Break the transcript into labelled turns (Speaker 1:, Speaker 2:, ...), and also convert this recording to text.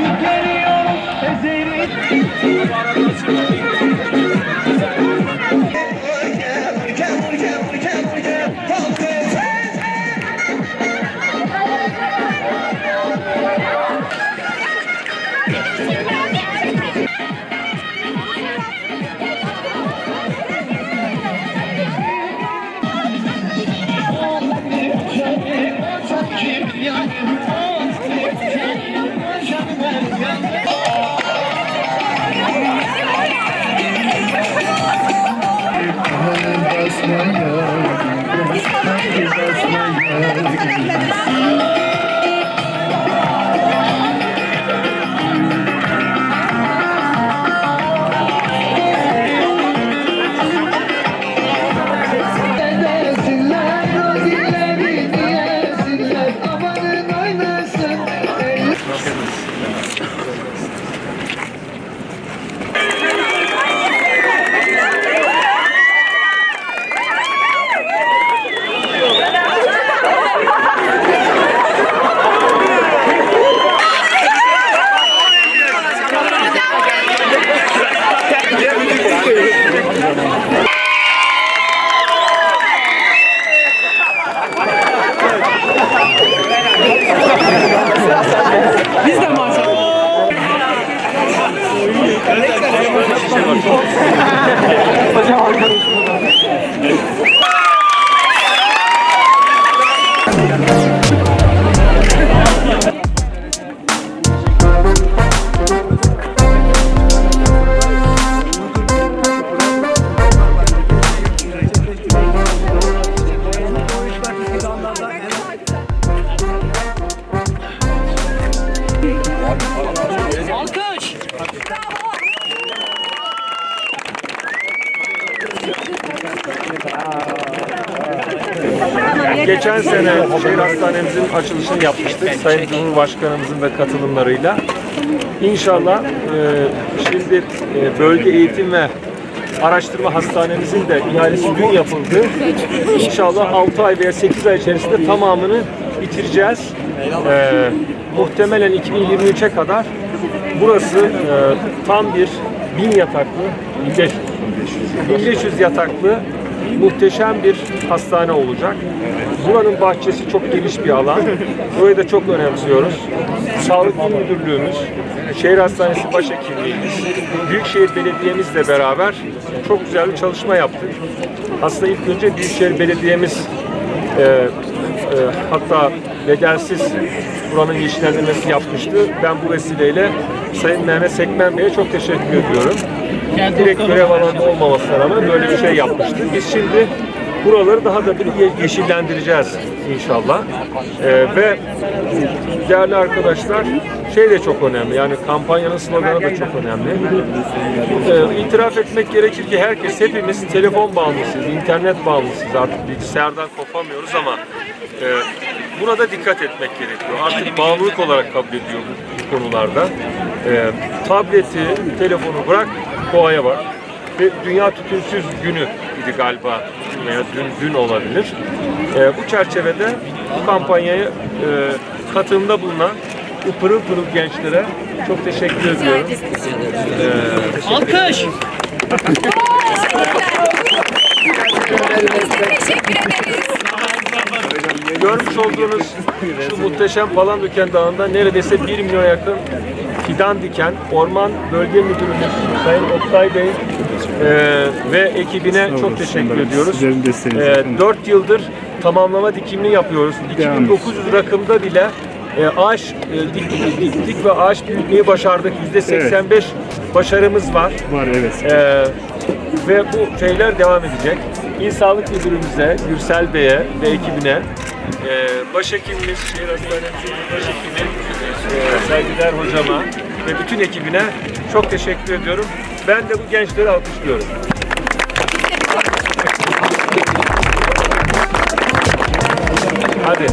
Speaker 1: Geliyoruz ezeri
Speaker 2: Desinler すいません。
Speaker 3: Geçen sene şehir hastanemizin açılışını yapmıştık. Sayın Cumhurbaşkanımızın ve katılımlarıyla. İnşallah e, şimdi e, bölge eğitim ve araştırma hastanemizin de ihalesi dün yapıldı. İnşallah 6 ay veya 8 ay içerisinde tamamını bitireceğiz. E, muhtemelen 2023'e kadar burası e, tam bir bin yataklı, 1500 1500 yataklı muhteşem bir hastane olacak. Buranın bahçesi çok geniş bir alan. Burayı da çok önemsiyoruz. Sağlık İl Müdürlüğümüz, Şehir Hastanesi Başhekimliğimiz, Büyükşehir Belediye'mizle beraber çok güzel bir çalışma yaptık. Aslında ilk önce Büyükşehir Belediye'miz e, e, hatta bedelsiz buranın yeşillendirmesi yapmıştı. Ben bu vesileyle Sayın Mehmet Sekmen Bey'e çok teşekkür ediyorum. Direkt görev alanında olmamasına rağmen böyle bir şey yapmıştı. Biz şimdi buraları daha da bir ye- yeşillendireceğiz inşallah. Ee, ve değerli arkadaşlar şey de çok önemli. Yani kampanyanın sloganı da çok önemli. Ee, itiraf etmek gerekir ki herkes hepimiz telefon bağımlısıyız, internet bağımlısıyız. Artık bilgisayardan kopamıyoruz ama e, buna da dikkat etmek gerekiyor. Artık bağımlılık olarak kabul ediyor bu, bu konularda. Ee, tableti, telefonu bırak doğaya bak. Ve Dünya Tütünsüz Günü idi galiba veya dün, dün olabilir. Ee, bu çerçevede bu kampanyaya e, katılımda bulunan bu pırıl pırıl gençlere çok teşekkür ediyorum.
Speaker 1: Alkış
Speaker 4: Teşekkür ederiz.
Speaker 3: Görmüş olduğunuz şu muhteşem Palandöken Dağı'nda neredeyse 1 milyon yakın fidan diken Orman Bölge Müdürümüz Sayın Oktay Bey e, ve ekibine çok teşekkür ediyoruz. E,
Speaker 5: zaten.
Speaker 3: 4 yıldır tamamlama dikimini yapıyoruz.
Speaker 5: Devam
Speaker 3: 2900 rakımda bile e, ağaç e, dik, diktik ve ağaç büyütmeyi başardık. %85 başarımız var.
Speaker 5: Var evet.
Speaker 3: Ee, ve bu şeyler devam edecek. İl Sağlık Müdürümüze, Gürsel Bey'e ve ekibine e, başhekimimiz, şehir hastanemizin başhekimi e, Sergiler Hocama ve bütün ekibine çok teşekkür ediyorum. Ben de bu gençleri alkışlıyorum. Hadi.